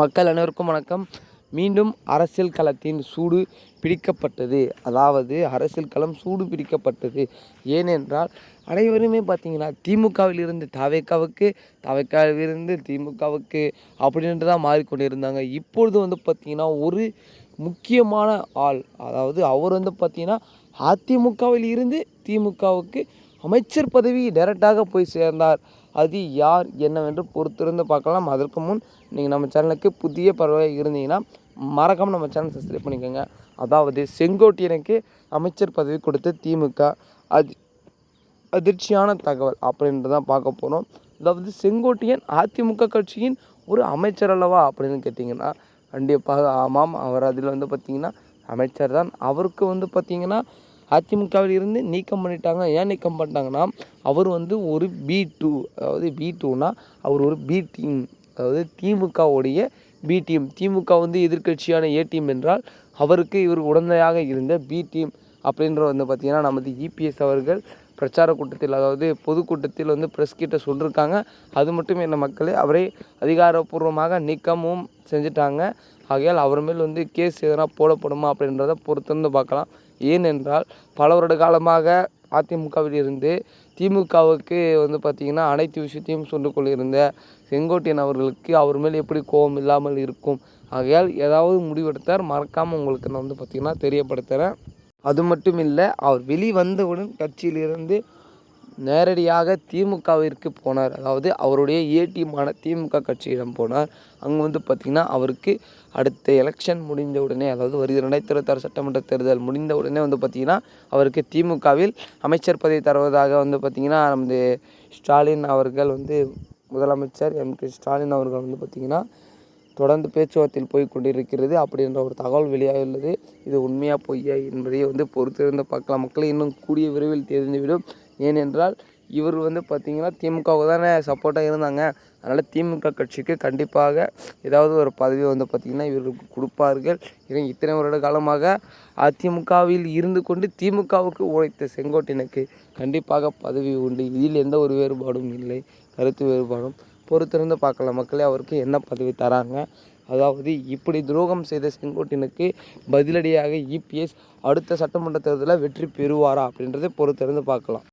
மக்கள் அனைவருக்கும் வணக்கம். மீண்டும் அரசியல் களத்தின் சூடு பிடிக்கப்பட்டது. அதாவது அரசியல் களம் சூடு பிடிக்கப்பட்டது. ஏனென்றால் அனைவருமே பார்த்தீங்கன்னா திமுகவில் இருந்து தவேக்காவுக்கு தவேக்காவிலிருந்து திமுகவுக்கு அப்படின்ட்டு தான் மாறிக்கொண்டிருந்தாங்க. இப்பொழுது வந்து பார்த்திங்கன்னா ஒரு முக்கியமான ஆள் அதாவது அவர் வந்து பார்த்திங்கன்னா அதிமுகவில் இருந்து திமுகவுக்கு அமைச்சர் பதவி டைரெக்டாக போய் சேர்ந்தார். அது யார் என்னவென்று பொறுத்திருந்து பார்க்கலாம். அதற்கு முன் நீங்கள் நம்ம சேனலுக்கு புதிய பறவை இருந்தீங்கன்னா மறக்காமல் நம்ம சேனல் சப்ஸ்கிரைப் பண்ணிக்கோங்க. அதாவது செங்கோட்டியனுக்கு அமைச்சர் பதவி கொடுத்த திமுக அது அதிர்ச்சியான தகவல் அப்படின்ட்டு தான் பார்க்க போகிறோம் அதாவது செங்கோட்டியன் அதிமுக கட்சியின் ஒரு அமைச்சர் அல்லவா அப்படின்னு கேட்டிங்கன்னா கண்டிப்பாக ஆமாம். அவர் அதில் வந்து பார்த்திங்கன்னா அமைச்சர் தான் அவருக்கு வந்து பார்த்திங்கன்னா அதிமுகவில் இருந்து நீக்கம் பண்ணிட்டாங்க. ஏன் நீக்கம் பண்ணிட்டாங்கன்னா அவர் வந்து ஒரு பி டூ அதாவது பி டூனா அவர் ஒரு பி டீம் அதாவது திமுகவுடைய பி டீம் திமுக வந்து எதிர்க்கட்சியான ஏ டீம் என்றால் அவருக்கு இவர் உடந்தையாக இருந்த பி டீம் அப்படின்ற வந்து பார்த்திங்கன்னா நமது இபிஎஸ் அவர்கள் பிரச்சார கூட்டத்தில் அதாவது பொதுக்கூட்டத்தில் வந்து ப்ரெஸ் கிட்ட சொல்லியிருக்காங்க அது மட்டும் என்ன மக்களே அவரை அதிகாரப்பூர்வமாக நீக்கமும் செஞ்சுட்டாங்க. ஆகையால் அவர் மேல் வந்து கேஸ் எதனா போடப்படுமா அப்படின்றத பொறுத்திருந்து பார்க்கலாம். ஏனென்றால் பல வருட காலமாக அதிமுகவில் இருந்து திமுகவுக்கு வந்து பார்த்திங்கன்னா அனைத்து விஷயத்தையும் சொல்லி கொண்டிருந்த செங்கோட்டையன் அவர்களுக்கு அவர் மேல் எப்படி கோபம் இல்லாமல் இருக்கும். ஆகையால் ஏதாவது முடிவெடுத்தார் மறக்காமல் உங்களுக்கு நான் வந்து பார்த்திங்கன்னா தெரியப்படுத்துகிறேன் அது மட்டும் இல்லை அவர் வெளி வந்தவுடன் கட்சியிலிருந்து நேரடியாக திமுகவிற்கு போனார். அதாவது அவருடைய ஏடிஎம்மான திமுக கட்சியிடம் போனார். அங்கே வந்து பார்த்திங்கன்னா அவருக்கு அடுத்த எலெக்ஷன் முடிந்த உடனே அதாவது வருகிற ரெண்டாயிரத்தி இருபத்தாறு சட்டமன்ற தேர்தல் முடிந்த உடனே வந்து பார்த்திங்கன்னா அவருக்கு திமுகவில் அமைச்சர் பதவி தருவதாக வந்து பார்த்திங்கன்னா நமது ஸ்டாலின் அவர்கள் வந்து முதலமைச்சர் எம் கே ஸ்டாலின் அவர்கள் வந்து பார்த்திங்கன்னா தொடர்ந்து பேச்சுவார்த்தையில் போய் கொண்டிருக்கிறது அப்படின்ற ஒரு தகவல் வெளியாகியுள்ளது. இது உண்மையாக பொய்யா என்பதை வந்து பொறுத்திருந்து பார்க்கலாம். மக்களை இன்னும் கூடிய விரைவில் தெரிந்துவிடும். ஏனென்றால் இவர் வந்து பார்த்திங்கன்னா திமுகவுக்கு தானே சப்போர்ட்டாக இருந்தாங்க. அதனால் திமுக கட்சிக்கு கண்டிப்பாக ஏதாவது ஒரு பதவி வந்து பார்த்திங்கன்னா இவருக்கு கொடுப்பார்கள். ஏன்னா இத்தனை வருட காலமாக அதிமுகவில் இருந்து கொண்டு திமுகவுக்கு உழைத்த செங்கோட்டையனுக்கு கண்டிப்பாக பதவி உண்டு. இதில் எந்த ஒரு வேறுபாடும் இல்லை. கருத்து வேறுபாடும் பொறுத்திருந்து பார்க்கலாம் மக்களே அவருக்கு என்ன பதவி தராங்க? அதாவது இப்படி துரோகம் செய்த செங்கோட்டினுக்கு பதிலடியாக இபிஎஸ் அடுத்த சட்டமன்ற தேர்தலில் வெற்றி பெறுவாரா அப்படின்றத பொறுத்திருந்து பார்க்கலாம்.